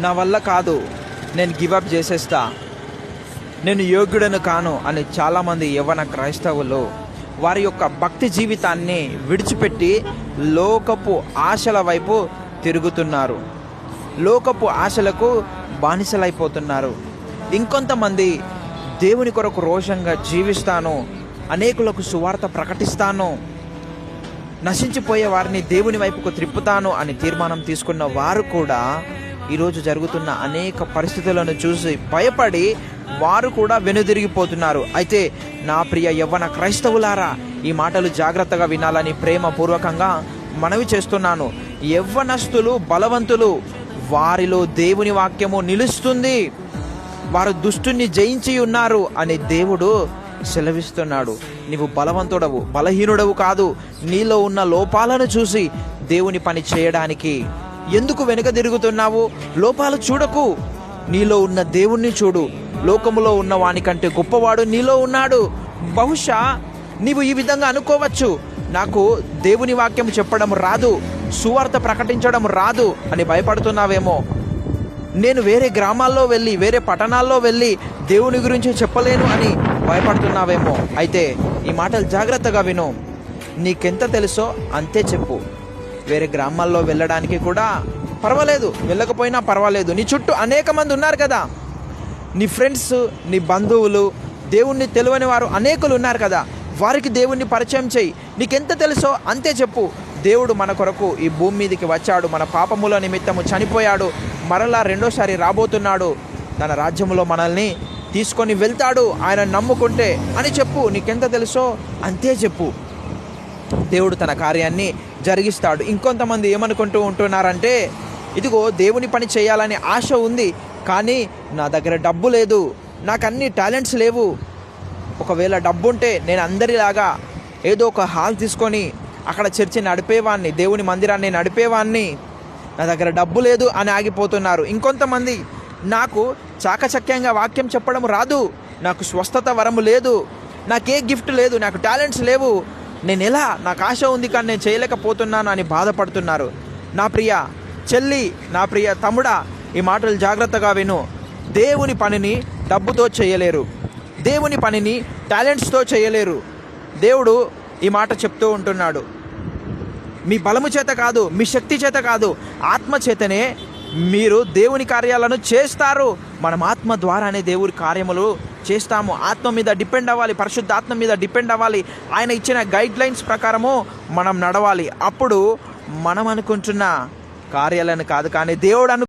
నా వల్ల కాదు. నేను గివప్ చేసేస్తా. నేను యోగ్యుడను కాను అని చాలామంది యవ్వన క్రైస్తవులు వారి యొక్క భక్తి జీవితాన్ని విడిచిపెట్టి లోకపు ఆశల వైపు తిరుగుతున్నారు. లోకపు ఆశలకు బానిసలైపోతున్నారు. ఇంకొంతమంది దేవుని కొరకు రోషంగా జీవిస్తాను అనేకులకు సువార్త ప్రకటిస్తాను నశించిపోయే వారిని దేవుని వైపుకు త్రిప్పుతాను అని తీర్మానం తీసుకున్న వారు కూడా ఈరోజు జరుగుతున్న అనేక పరిస్థితులను చూసి భయపడి వారు కూడా వెనుదిరిగిపోతున్నారు. అయితే నా ప్రియ యవ్వన క్రైస్తవులారా ఈ మాటలు జాగ్రత్తగా వినాలని ప్రేమ పూర్వకంగా మనవి చేస్తున్నాను. యవ్వనస్తులు బలవంతులు వారిలో దేవుని వాక్యము నిలుస్తుంది. వారు దుష్టుని జయించి ఉన్నారు అని దేవుడు సెలవిస్తున్నాడు. నీవు బలవంతుడవు బలహీనుడవు కాదు. నీలో ఉన్న లోపాలను చూసి దేవుని పని చేయడానికి ఎందుకు వెనుక తిరుగుతున్నావు? లోపాలు చూడకు. నీలో ఉన్న దేవుణ్ణి చూడు. లోకములో ఉన్న వానికంటే గొప్పవాడు నీలో ఉన్నాడు. బహుశా నీవు ఈ విధంగా అనుకోవచ్చు. నాకు దేవుని వాక్యం చెప్పడం రాదు. సువార్త ప్రకటించడం రాదు అని భయపడుతున్నావేమో. నేను వేరే గ్రామాల్లో వెళ్ళి వేరే పట్టణాల్లో వెళ్ళి దేవుని గురించి చెప్పలేను అని భయపడుతున్నావేమో. అయితే ఈ మాటలు జాగ్రత్తగా విను. నీకెంత తెలుసో అంతే చెప్పు. వేరే గ్రామాల్లో వెళ్ళడానికి కూడా పర్వాలేదు. వెళ్ళకపోయినా పర్వాలేదు. నీ చుట్టూ అనేక మంది ఉన్నారు కదా. నీ ఫ్రెండ్స్ నీ బంధువులు దేవుణ్ణి తెలియని వారు అనేకులు ఉన్నారు కదా. వారికి దేవుణ్ణి పరిచయం చేయి. నీకెంత తెలుసో అంతే చెప్పు. దేవుడు మన కొరకు ఈ భూమి మీదకి వచ్చాడు. మన పాపముల నిమిత్తము చనిపోయాడు. మరలా రెండోసారి రాబోతున్నాడు. తన రాజ్యములో మనల్ని తీసుకొని వెళ్తాడు. ఆయన నమ్ముకుంటే అని చెప్పు. నీకెంత తెలుసో అంతే చెప్పు. దేవుడు తన కార్యాన్ని జరిగిస్తాడు. ఇంకొంతమంది ఏమనుకుంటూ ఉంటున్నారంటే ఇదిగో దేవుని పని చేయాలని ఆశ ఉంది కానీ నా దగ్గర డబ్బు లేదు నాకు అన్ని టాలెంట్స్ లేవు. ఒకవేళ డబ్బు ఉంటే నేను అందరిలాగా ఏదో ఒక హాల్ తీసుకొని అక్కడ చర్చి నడిపేవాడిని దేవుని మందిరాన్ని నడిపేవాడిని నా దగ్గర డబ్బు లేదు అని ఆగిపోతున్నారు. ఇంకొంతమంది నాకు చాకచక్యంగా వాక్యం చెప్పడం రాదు నాకు స్వస్థత వరము లేదు నాకే గిఫ్ట్ లేదు నాకు టాలెంట్స్ లేవు నేను ఎలా నాకు ఆశ ఉంది కానీ నేను చేయలేకపోతున్నాను అని బాధపడుతున్నారు. నా ప్రియ చెల్లి నా ప్రియ తమ్ముడా ఈ మాటలు జాగ్రత్తగా విను. దేవుని పనిని డబ్బుతో చేయలేరు. దేవుని పనిని టాలెంట్స్తో చేయలేరు. దేవుడు ఈ మాట చెప్తూ ఉంటున్నాడు. మీ బలము చేత కాదు మీ శక్తి చేత కాదు ఆత్మ చేతనే మీరు దేవుని కార్యాలను చేస్తారు. మనం ఆత్మ ద్వారానే దేవుని కార్యములు చేస్తాము. ఆత్మ మీద డిపెండ్ అవ్వాలి. పరిశుద్ధ ఆత్మ మీద డిపెండ్ అవ్వాలి. ఆయన ఇచ్చిన గైడ్ లైన్స్ ప్రకారము మనం నడవాలి. అప్పుడు మనం అనుకుంటున్న కార్యాలను కాదు కానీ దేవుడు అను